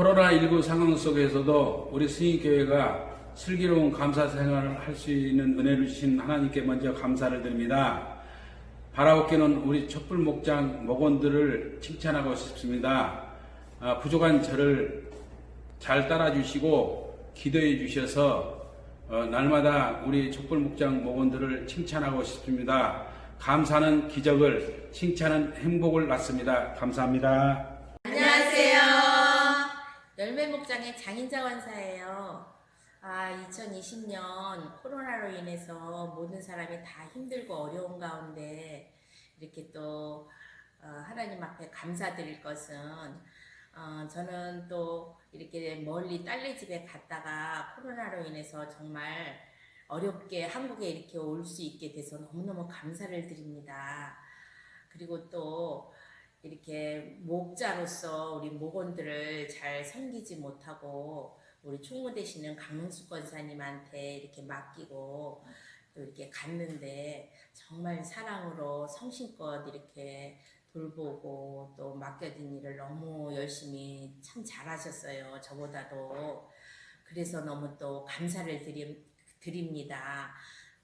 코로나19 상황 속에서도 우리 스님교회가 슬기로운 감사 생활을 할 수 있는 은혜를 주신 하나님께 먼저 감사를 드립니다. 바라옵기는 우리 촛불 목장 목원들을 칭찬하고 싶습니다. 아, 부족한 저를 잘 따라주시고 기도해 주셔서 어, 날마다 우리 촛불 목장 목원들을 칭찬하고 싶습니다. 감사는 기적을, 칭찬은 행복을 낳습니다. 감사합니다. 안녕하세요. 열매 목장의 장인자 원사예요. 아, 2020년 코로나로 인해서 모든 사람이 다 힘들고 어려운 가운데 이렇게 또 어, 하나님 앞에 감사드릴 것은 어, 저는 또 이렇게 멀리 딸네 집에 갔다가 코로나로 인해서 정말 어렵게 한국에 이렇게 올 수 있게 돼서 너무너무 감사를 드립니다. 그리고 또 이렇게 목자로서 우리 목원들을 잘 섬기지 못하고 우리 총무 되시는 강명수 권사님한테 이렇게 맡기고 또 이렇게 갔는데 정말 사랑으로 성심껏 이렇게 돌보고 또 맡겨진 일을 너무 열심히 참 잘하셨어요. 저보다도. 그래서 너무 또 감사를 드립니다.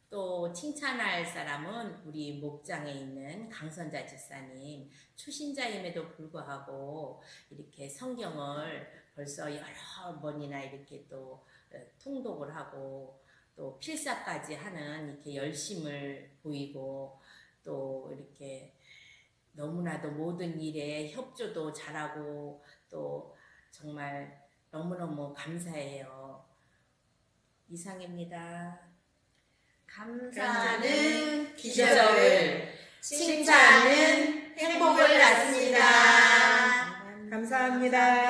또 칭찬할 사람은 우리 목장에 있는 강선자 집사님 초신자임에도 불구하고 이렇게 성경을 벌써 여러 번이나 이렇게 또 어, 통독을 하고 또 필사까지 하는 이렇게 열심을 보이고 또 이렇게 너무나도 모든 일에 협조도 잘하고 또 정말 너무너무 감사해요. 이상입니다. 감사는 기적을, 칭찬은 행복을 낳습니다. 감사합니다.